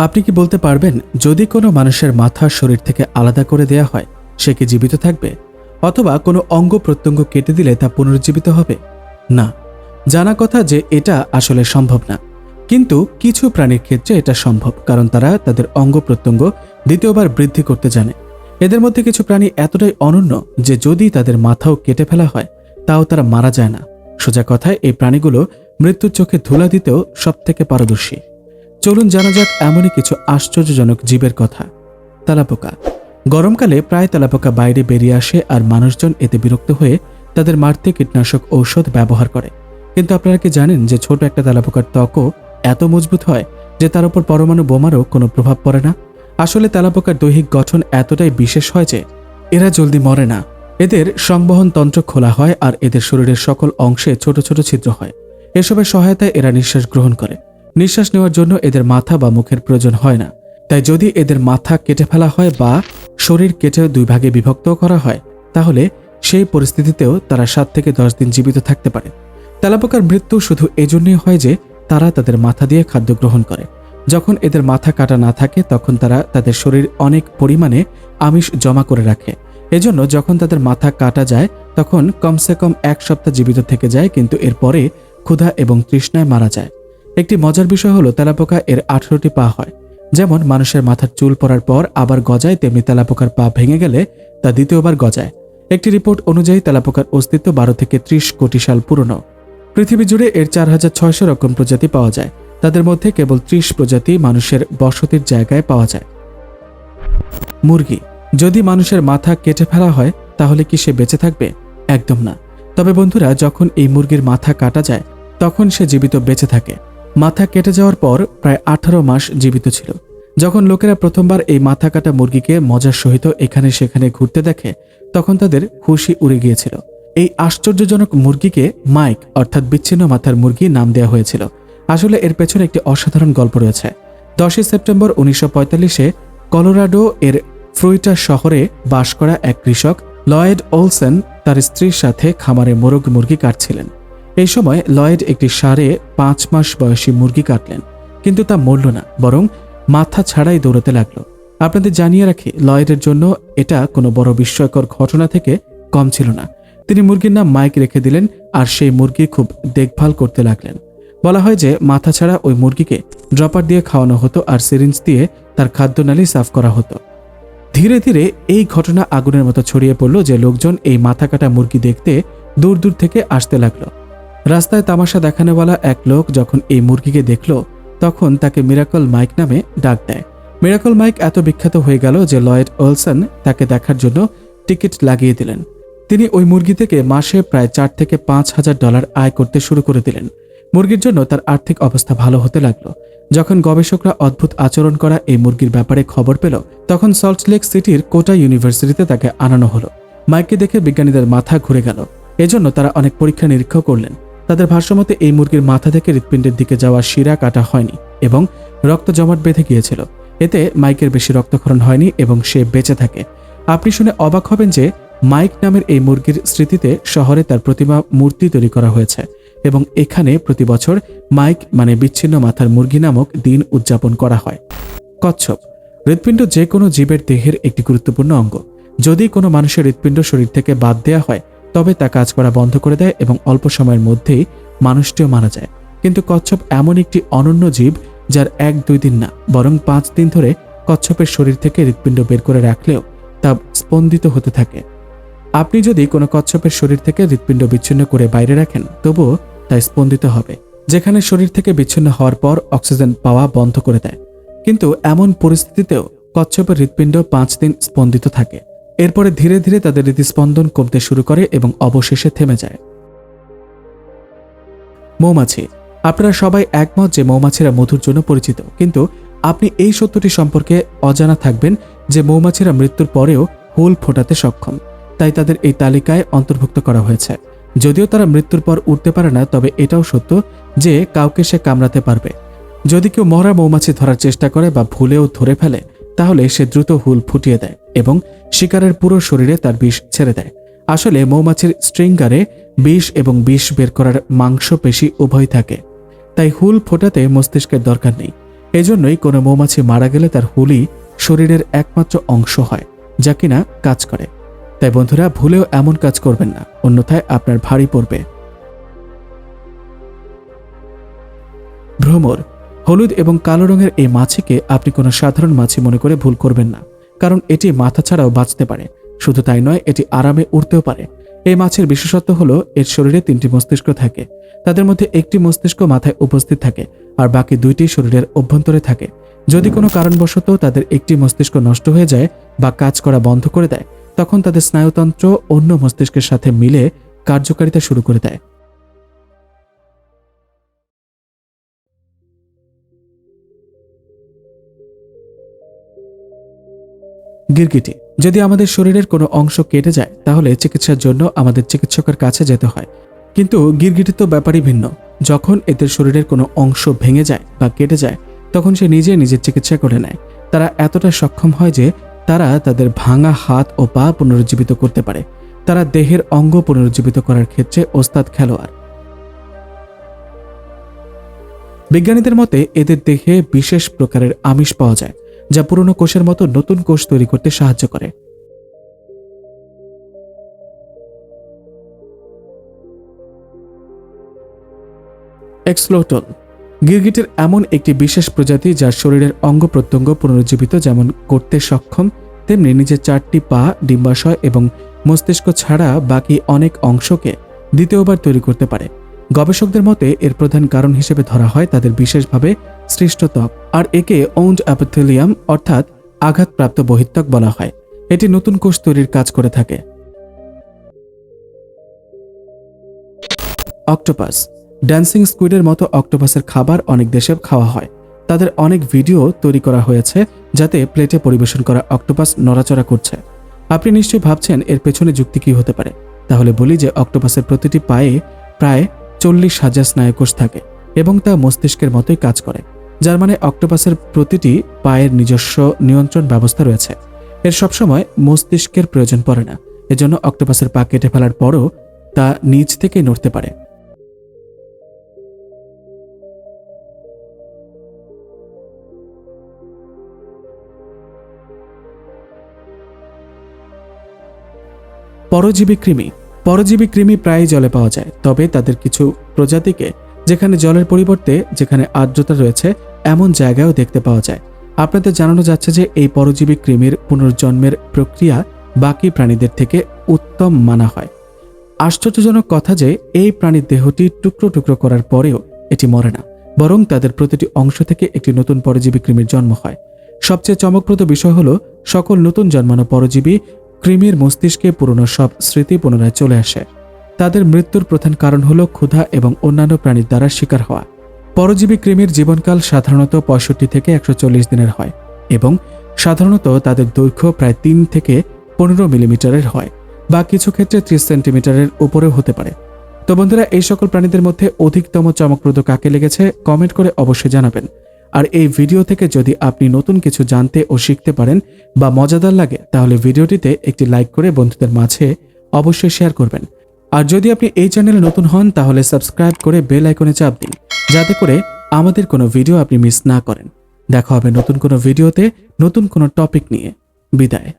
আপনি কি বলতে পারবেন, যদি কোনো মানুষের মাথা শরীর থেকে আলাদা করে দেয়া হয়, সে কি জীবিত থাকবে? অথবা কোনো অঙ্গ প্রত্যঙ্গ কেটে দিলে তা পুনরুজ্জীবিত হবে? না। জানা কথা যে এটা আসলে সম্ভব না। কিন্তু কিছু প্রাণীর ক্ষেত্রে এটা সম্ভব, কারণ তারা তাদের অঙ্গ প্রত্যঙ্গ দ্বিতীয়বার বৃদ্ধি করতে জানে। এদের মধ্যে কিছু প্রাণী এতটাই অনন্য যে যদি তাদের মাথাও কেটে ফেলা হয়, তাও তারা মারা যায় না। সোজা কথায় এই প্রাণীগুলো মৃত্যুর চোখে ধুলা দিতেও সবথেকে পারদর্শী। চলুন জানা যাক এমনই কিছু আশ্চর্যজনক জীবের কথা। তেলাপোকা। গরমকালে প্রায় তেলাপোকা বাইরে বেরিয়ে আসে আর মানুষজন এতে বিরক্ত হয়ে তাদের মারতে কীটনাশক ঔষধ ব্যবহার করে। কিন্তু আপনারা কি জানেন যে ছোট একটা তেলাপোকার ত্বকও এত মজবুত হয় যে তার উপর পরমাণু বোমারও কোনো প্রভাব পড়ে না? আসলে তেলাপোকার দৈহিক গঠন এতটাই বিশেষ হয় যে এরা জলদি মরে না। এদের সংবহন তন্ত্র খোলা হয় আর এদের শরীরের সকল অংশে ছোট ছোট ছিদ্র হয়। এসবের সহায়তায় এরা নিঃশ্বাস গ্রহণ করে। নিঃশ্বাস নেওয়ার জন্য এদের মাথা বা মুখের প্রয়োজন হয় না। তাই যদি এদের মাথা কেটে ফেলা হয় বা শরীর কেটে দুই ভাগে বিভক্ত করা হয়, তাহলে সেই পরিস্থিতিতেও তারা সাত থেকে দশ দিন জীবিত থাকতে পারে। তেলাপোকার মৃত্যু শুধু এজন্যই হয় যে তারা তাদের মাথা দিয়ে খাদ্য গ্রহণ করে। যখন এদের মাথা কাটা না থাকে, তখন তারা তাদের শরীর অনেক পরিমাণে আমিষ জমা করে রাখে। এজন্য যখন তাদের মাথা কাটা যায়, তখন কমসে কম এক সপ্তাহ জীবিত থেকে যায়, কিন্তু এরপরে ক্ষুধা এবং তৃষ্ণায় মারা যায়। একটি মজার বিষয় হলো তেলাপোকা এর আঠারোটি পা হয়। যেমন, মানুষের মাথার চুল পড়ার পর আবার গজায়, তেমনি তেলাপোকার পা ভেঙে গেলে তা দ্বিতীয়বার গজায়। একটি রিপোর্ট অনুযায়ী তেলাপোকার অস্তিত্ব বারো থেকে ত্রিশ কোটি সাল পুরনো। পৃথিবী জুড়ে এর চার হাজার ছয়শো রকম প্রজাতি পাওয়া যায়। তাদের মধ্যে কেবল ত্রিশ প্রজাতি মানুষের বসতির জায়গায় পাওয়া যায়। মুরগি। যদি মানুষের মাথা কেটে ফেলা হয়, তাহলে কি সে বেঁচে থাকবে? একদম না। তবে বন্ধুরা, যখন এই মুরগির মাথা কাটা যায়, তখন সে জীবিত বেঁচে থাকে। মাথা কেটে যাওয়ার পর প্রায় আঠারো মাস জীবিত ছিল। যখন লোকেরা প্রথমবার এই মাথা কাটা মুরগিকে মজার সহিত এখানে সেখানে ঘুরতে দেখে, তখন তাদের খুশি উড়ে গিয়েছিল। এই আশ্চর্যজনক মুরগিকে মাইক, অর্থাৎ বিচ্ছিন্ন মাথার মুরগি নাম দেওয়া হয়েছিল। আসলে এর পেছনে একটি অসাধারণ গল্প রয়েছে। দশই সেপ্টেম্বর উনিশশো পঁয়তাল্লিশে কলোরাডো এর ফ্রুইটা শহরে বাস করা এক কৃষক, লয়েড ওলসেন, তার স্ত্রীর সাথে খামারে মোরগ মুরগি কাটছিলেন। এই সময় লয়েড একটি সাড়ে পাঁচ মাস বয়সী মুরগি কাটলেন, কিন্তু তা মরল না, বরং মাথা ছাড়াই দৌড়াতে লাগল। আপনাদের জানিয়ে রাখি, লয়েডের জন্য এটা কোনো বড় বিস্ময়কর ঘটনা থেকে কম ছিল না। তিনি মুরগির নাম মাইক রেখে দিলেন আর সেই মুরগি খুব দেখভাল করতে লাগলেন। বলা হয় যে মাথা ছাড়া ওই মুরগিকে ড্রপার দিয়ে খাওয়ানো হতো আর সিরিঞ্জ দিয়ে তার খাদ্যনালী সাফ করা হতো। ধীরে ধীরে এই ঘটনা আগুনের মতো ছড়িয়ে পড়ল যে লোকজন এই মাথা কাটা মুরগি দেখতে দূর দূর থেকে আসতে লাগল। রাস্তায় তামাশা দেখানোওয়ালা এক লোক যখন এই মুরগিকে দেখল, তখন তাকে মিরাকল মাইক নামে ডাক দেয়। মিরাকল মাইক এত বিখ্যাত হয়ে গেল যে লয়েড ওলসন তাকে দেখার জন্য টিকিট লাগিয়ে দিলেন। তিনি ওই মুরগি থেকে মাসে প্রায় চার থেকে পাঁচ হাজার ডলার আয় করতে শুরু করে দিলেন। মুরগির জন্য তার আর্থিক অবস্থা ভালো হতে লাগল। যখন গবেষকরা অদ্ভুত আচরণ করা এই মুরগির ব্যাপারে খবর পেল, তখন সল্টলেক সিটির কোটা ইউনিভার্সিটিতে তাকে আনানো হলো। মাইককে দেখে বিজ্ঞানীদের মাথা ঘুরে গেল। এজন্য তারা অনেক পরীক্ষা নিরীক্ষা করলেন। তাদের ভাষ্যমতে এই মুরগির মাথা থেকে হৃৎপিণ্ডের দিকে যাওয়া শিরা কাটা হয়নি এবং রক্ত জমাট বেঁধে গিয়েছিল। এতে মাইকের বেশি রক্তক্ষরণ হয়নি এবং সে বেঁচে থাকে। আপনি শুনে অবাক হবেন যে মাইক নামের এই মুরগির স্মৃতিতে শহরে তার প্রতিমা মূর্তি তৈরি করা হয়েছে এবং এখানে প্রতি বছর মাইক মানে বিচ্ছিন্ন মাথার মুরগি নামক দিন উদযাপন করা হয়। কচ্ছপ, হৃৎপিণ্ড যে কোনো জীবের দেহের একটি গুরুত্বপূর্ণ অঙ্গ। যদি কোনো মানুষের হৃৎপিণ্ড শরীর থেকে বাদ দেওয়া হয় তবে তা কাজ করা বন্ধ করে দেয় এবং অল্প সময়ের মধ্যেই মানুষটিও মারা যায়। কিন্তু কচ্ছপ এমন একটি অনন্য জীব যার এক দুই দিন না, বরং পাঁচ দিন ধরে কচ্ছপের শরীর থেকে হৃৎপিণ্ড বের করে রাখলেও তা স্পন্দিত হতে থাকে। আপনি যদি কোনো কচ্ছপের শরীর থেকে হৃৎপিণ্ড বিচ্ছিন্ন করে বাইরে রাখেন, তবুও তা স্পন্দিত হবে, যেখানে শরীর থেকে বিচ্ছিন্ন হওয়ার পর অক্সিজেন পাওয়া বন্ধ করে দেয়। কিন্তু এমন পরিস্থিতিতেও কচ্ছপের হৃৎপিণ্ড পাঁচ দিন স্পন্দিত থাকে। এরপরে ধীরে ধীরে তাদের হৃদস্পন্দন কমতে শুরু করে এবং অবশেষে থেমে যায়। মৌমাছি। আপনারা সবাই একমত যে মৌমাছিরা মধুর জন্য পরিচিত, কিন্তু আপনি এই সত্যটি সম্পর্কে অজানা থাকবেন যে মৌমাছিরা মৃত্যুর পরেও হুল ফোটাতে সক্ষম। তাই তাদের এই তালিকায় অন্তর্ভুক্ত করা হয়েছে। যদিও তারা মৃত্যুর পর উঠতে পারে না, তবে এটাও সত্য যে কাউকে সে কামড়াতে পারবে। যদি কেউ মরা মৌমাছি ধরার চেষ্টা করে বা ভুলেও ধরে ফেলে তাহলে সে দ্রুত হুল ফুটিয়ে দেয় এবং শিকারের পুরো শরীরে তার বিষ ছেড়ে দেয়। আসলে মৌমাছির স্ট্রিঙ্গারে বিষ এবং বিষ বের করার মাংসপেশি উভয় থাকে। তাই হুল ফোটাতে মস্তিষ্কের দরকার নেই। এজন্যই কোনো মৌমাছি মারা গেলে তার হুলই শরীরের একমাত্র অংশ হয়, যা কিনা কাজ করে। তাই বন্ধুরা, ভুলেও এমন কাজ করবেন না। অন্যথায় আপনার ভারী পড়বে। ভ্রমর হলুদ এবং কালো রঙের এই মাছিকে আপনি কোনো সাধারণ মাছি মনে করে ভুল করবেন না, কারণ এটি মাথা ছাড়াও বাঁচতে পারে। শুধু তাই নয়, এটি আরামে উড়তেও পারে। এই মাছের বিশেষত্ব হলো, এর শরীরে তিনটি মস্তিষ্ক থাকে। তাদের মধ্যে একটি মস্তিষ্ক মাথায় উপস্থিত থাকে, আর বাকি দুইটি শরীরের অভ্যন্তরে থাকে। যদি কোনো কারণবশত তাদের একটি মস্তিষ্ক নষ্ট হয়ে যায় বা কাজ করা বন্ধ করে দেয়, তখন তাদের স্নায়ুতন্ত্র অন্য মস্তিষ্কের সাথে মিলে কার্যকারিতা শুরু করে দেয়। গিরগিটি। যদি আমাদের শরীরের কোনো অংশ কেটে যায়, তাহলে চিকিৎসার জন্য আমাদের চিকিৎসকের কাছে যেতে হয়। কিন্তু গিরগিটি তো ব্যাপারই ভিন্ন। যখন এদের শরীরের কোনো অংশ ভেঙে যায় বা কেটে যায়, তখন সে নিজে নিজের চিকিৎসা করে নেয়। তারা এতটা সক্ষম হয় যে তারা তাদের ভাঙা হাত ও পা পুনরুজ্জীবিত করতে পারে। তারা দেহের অঙ্গ পুনরুজ্জীবিত করার ক্ষেত্রে ওস্তাদ খেলোয়াড়। বিজ্ঞানীদের মতে, এদের দেহে বিশেষ প্রকারের আমিষ পাওয়া যায়। যা পুরনো কোষের মতো নতুন কোষ তৈরি করতে সাহায্য করে। এক্সলোটল গিরগিটের এমন একটি বিশেষ প্রজাতি যার শরীরের অঙ্গ প্রত্যঙ্গ পুনরুজ্জীবিত যেমন করতে সক্ষম, তেমনি নিজের চারটি পা, ডিম্বাশয় এবং মস্তিষ্ক ছাড়া বাকি অনেক অংশকে দ্বিতীয়বার তৈরি করতে পারে। গবেষকদের মতে, এর প্রধান কারণ হিসেবে ধরা হয় তাদের বিশেষভাবে সৃষ্ট ত্বক আর একে ওন্ড অ্যাপথেলিয়াম অর্থাৎ আঘাতপ্রাপ্ত বহিত্বক বলা হয়। এটি নতুন কোষ তৈরির কাজ করে থাকে। অক্টোপাস। ড্যান্সিং স্কুইডের মতো অক্টোপাসের খাবার অনেক দেশে খাওয়া হয়। তাদের অনেক ভিডিও তৈরি করা হয়েছে, যাতে প্লেটে পরিবেশন করা অক্টোপাস নড়াচড়া করছে। আপনি নিশ্চয়ই ভাবছেন, এর পেছনে যুক্তি কি হতে পারে? তাহলে বলি যে, অক্টোপাসের প্রতিটি পায়ে প্রায় চল্লিশ হাজার স্নায়ুকোষ থাকে এবং তা মস্তিষ্কের মতোই কাজ করে, যার মানে অক্টোপাসের প্রতিটি পায়ের নিজস্ব নিয়ন্ত্রণ ব্যবস্থা রয়েছে। এর সবসময় মস্তিষ্কের প্রয়োজন পড়ে না, এজন্য অক্টোপাসের পা কেটে ফেলার পরও তা নিজ থেকেই নড়তে পারে। পরজীবী কৃমি পরজীবী কৃমি প্রায়ই জলে পাওয়া যায়, তবে তাদের কিছু প্রজাতিকে যেখানে জলের পরিবর্তে যেখানে আর্দ্রতা রয়েছে, এমন জায়গায়ও দেখতে পাওয়া যায়। আপনাদের জানানো যাচ্ছে যে এই পরজীবী কৃমির পুনর্জন্মের প্রক্রিয়া বাকি প্রাণীদের থেকে উত্তম মানা হয়। আশ্চর্যজনক কথা যে এই প্রাণীর দেহটি টুকরো টুকরো করার পরেও এটি মরে না, বরং তাদের প্রতিটি অংশ থেকে একটি নতুন পরজীবী কৃমির জন্ম হয়। সবচেয়ে চমকপ্রদ বিষয় হলো, সকল নতুন জন্মানো পরজীবী কৃমির মস্তিষ্কে পুরনো সব স্মৃতি পুনরায় চলে আসে। তাদের মৃত্যুর প্রধান কারণ হল ক্ষুধা এবং অন্যান্য প্রাণীর দ্বারা শিকার হওয়া। পরজীবী কৃমির জীবনকাল সাধারণত পঁয়ষট্টি থেকে একশো চল্লিশ দিনের হয় এবং সাধারণত তাদের দৈর্ঘ্য প্রায় তিন থেকে পনেরো মিলিমিটারের হয় বা কিছু ক্ষেত্রে ত্রিশ সেন্টিমিটারের উপরেও হতে পারে। তো বন্ধুরা, এই সকল প্রাণীদের মধ্যে অধিকতম চমকপ্রদ কাকে লেগেছে? কমেন্ট করে অবশ্যই জানাবেন। আর এই ভিডিও থেকে যদি আপনি নতুন কিছু জানতে ও শিখতে পারেন বা মজাদার লাগে, তাহলে ভিডিওটিতে একটি লাইক করে বন্ধুদের মাঝে অবশ্যই শেয়ার করবেন। আর যদি আপনি এই চ্যানেলে নতুন হন, তাহলে সাবস্ক্রাইব করে বেল আইকনে চাপ দিন, যাতে করে আমাদের কোনো ভিডিও আপনি মিস না করেন। দেখা হবে নতুন কোনো ভিডিওতে নতুন কোনো টপিক নিয়ে। বিদায়।